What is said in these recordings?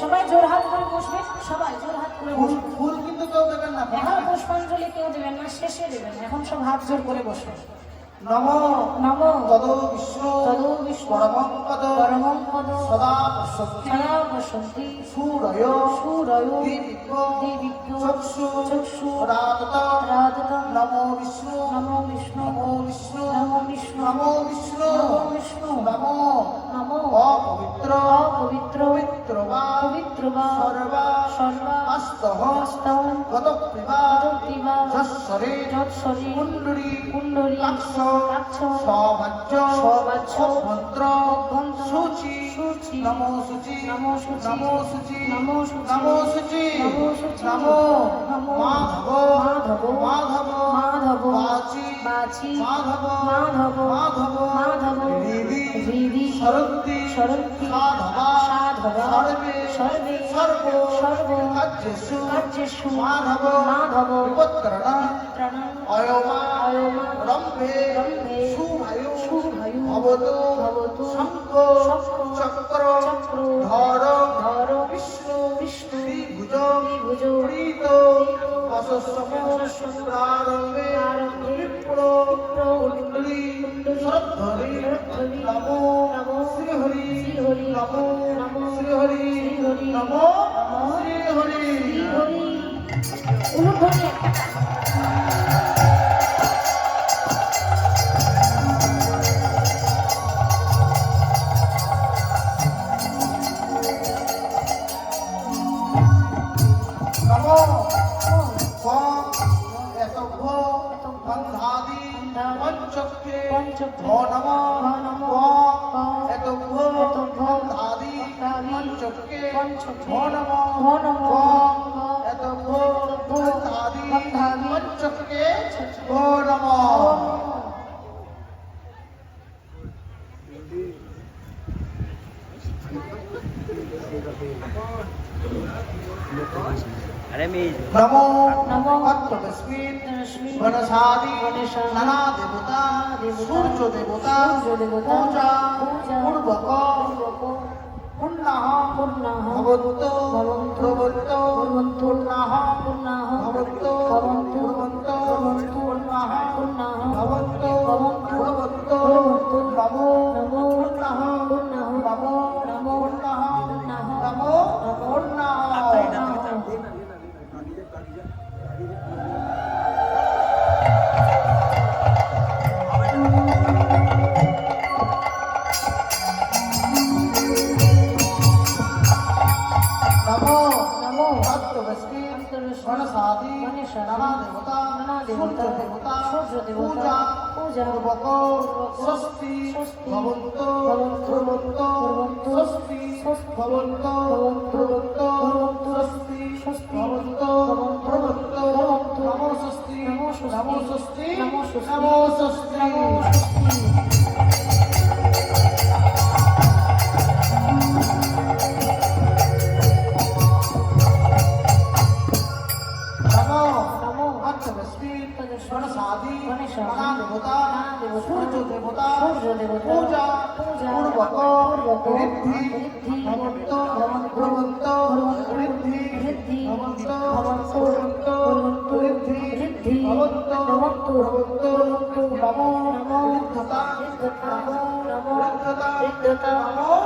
সবাই জোরহাত করে বসবে সবাই জোরহাত করে বসবে। ফুল কিন্তু কেউ দেবেন না। এখন পুষ্পাঞ্জলি কেউ দেবেন না শেষে দেবেন এখন সব হাত জোর করে বসবে। নম নম তদ বিষ্ণু তদো বিষ্ণু পরমং পদ পরমং পদ সদা পশ্যন্তি সদা বসন্তি সূরয় সুরয় দীপিক দীপিক চক্ষু চক্ষু রাতত রাধতম নমো বিষ্ণু নমো বিষ্ণু নমো বিষ্ণু নমো বিষ্ণু নমো বিষ্ণু নমো বিষ্ণু নমো নমো অপবিত্র অপবিত্র সর্বা আস্তহ গত প্রিবা পদপ্রিবা যশ্বরে যৎসরি কুণ্ডলী কুণ্ডলী কাক্ষ কাক্ষ সবাজ্য সবাজ্য মন্ত্র অভ্যন্তর সূচি সূচি নমো সূচি নমো সূচি নমো সূচি নমো সূচি নমো সূচি নমো সূচি নমো নমো মাধব মাধব মাধব মাধব বাচি বাচি মাধব মাধব মাধব মাধব হৃদি হৃদি সরন্তি সরন্তি সাধবা সাধবা সর্বে সর্বে সর্ব কার্যেষু কার্যেষু মাধব মাধব বিপত্তরণ ত্রণং অয়মা অয়মা রম্ভে রম্ভে শুভায়ু শুভায়ু ভবতু ভবতু শঙ্খ চক্র চক্র ধর ধর বিষ্ণু বিষ্ণু নমো নমো নমো শ্রীহরি শ্রীহরি নমো হরি নমো নমো পঞ্চক্ষে পঞ্চক্ষে ভো নমো ভো নমো স্বং এতভ্য বন্ধাদি বন্ধাদি पुन्नः पुन्नः भवन्तु भवन्तु भवन्तु पुन्नः पुन्नः भवन्तु भवन्तु भवन्तु पुन्नः पुन्नः भवन्तु भवन्तु भवन्तु नमो नमो पुन्नः पुन्नः नमो नमो पुन्नः नमो नमो पुन्नः স্বস্তি ভবন্ত স্বস্তি, ভবন্ত গণসাদি গণেশাদি, নানা দেবতা সূর্য দেবতা পূজা পূর্বক ঋদ্ধি, ভবন্ত ভবন্ত, ঋদ্ধি, ভবন্ত ভবন্ত, ঋদ্ধি, ভবন্ত ভবন্ত, নমো নমো ঋদ্ধতা ঋদ্ধতা, নমো ঋদ্ধতা, নমো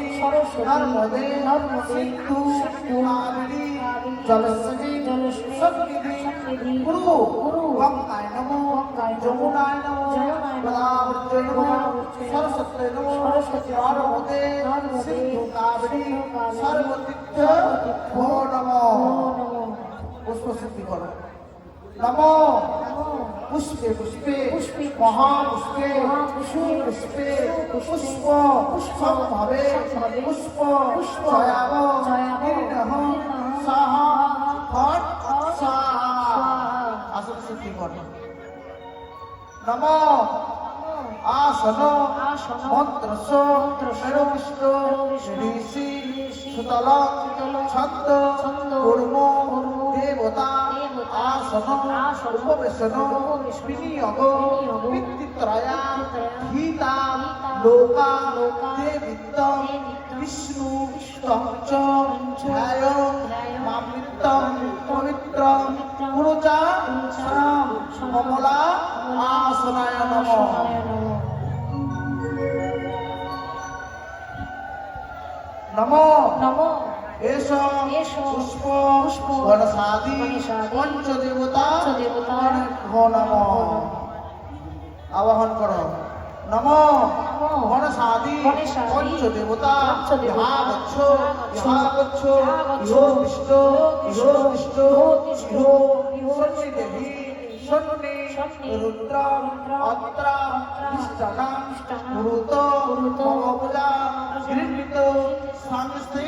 সরস্বতী, নর্মদে নর্মদে, সিন্ধু সিন্ধু, কাবেরী কাবেরী, জলশ্রী জলশ্রী, সন্নিধি, গুরু গুরু, গঙ্গায় নমো নমো, যমুনায় নমো যমুনায় নমো, সরস্বতী নমো সরস্বতী নর্মদে সিন্ধু কাবেরী সর্বতীর্থ ভো নমো। নমো নমো পুষ্প সিদ্ধি করো। নমো। পুষ্পে, পুষ্প পুষ্প, সম্ভবে সম্ভবে, পুষ্প পুষ্প, জয়াব জয়াব, নির্নহ নির্নহ, সাহা ফট ফট, স্বাহা স্বাহা। আসন সিদ্ধি করো নমো আসন মন্ত্রস মেরবিষ্ট, ঋষি সুতল ছন্দ কুর্ম, দেবতা দেবিত্ত দেবিত্ত, বিষ্ণু বিষ্ণু, তঞ্চ তঞ্চ, ধ্যায় ধ্যায়, মামৃতম পবিত্র পবিত্রম, গুরুচা গুরুচা, সনাম সনাম, কমলা আসনায় নমো নমো পুষ্প পুষ্প নম আবাহন করো। নম নমো। গণসাদি গণসাদি পঞ্চদেবতা। পঞ্চদেবতা। ইহা গচ্ছ ইহা ইহা গচ্ছ ইহা গচ্ছ, ইহো বিষ্ট ইহো বিষ্ট বিষ্ট, ইহো ইহো সন্নি দেবী সন্নি। সন্নি, রুদ্র রুদ্র, অত্র ইষ্টনা ইষ্টনা, গুরুত গুরুত, মম পূজা। গৃহীত সংস্থি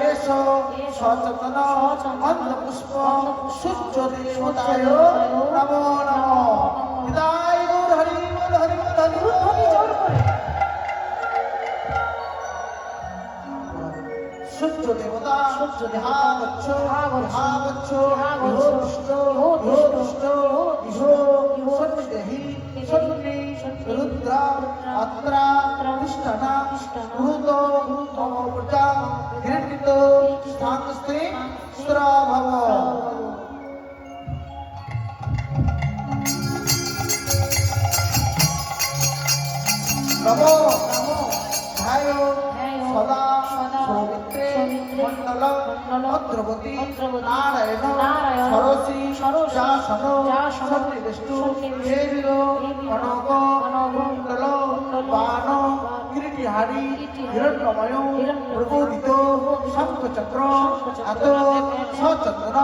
এষ সচেতন অন্ধপুষ্প সূর্য দেবতায় নমো নমো হৃদয় গৌর হরি বল হরি বল হরি সূর্য দেবতা সূর্য গচ্ছ, বিষ্ট ইহো ইহো ভদ্রবতী নারায়ণ সরসী সরসী যাসন যাসন সন্নিবিষ্টু কনক কনক কুণ্ডল বাণ কিরীটিহারি হিরণ্যময় প্রবোধিত শঙ্খচক্র আত সচন্দ্র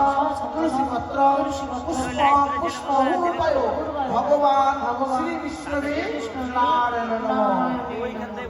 তুলসীপত্র পুষ্প পুষ্প ভগবান শ্রী বিষ্ণুবে নারায়ণ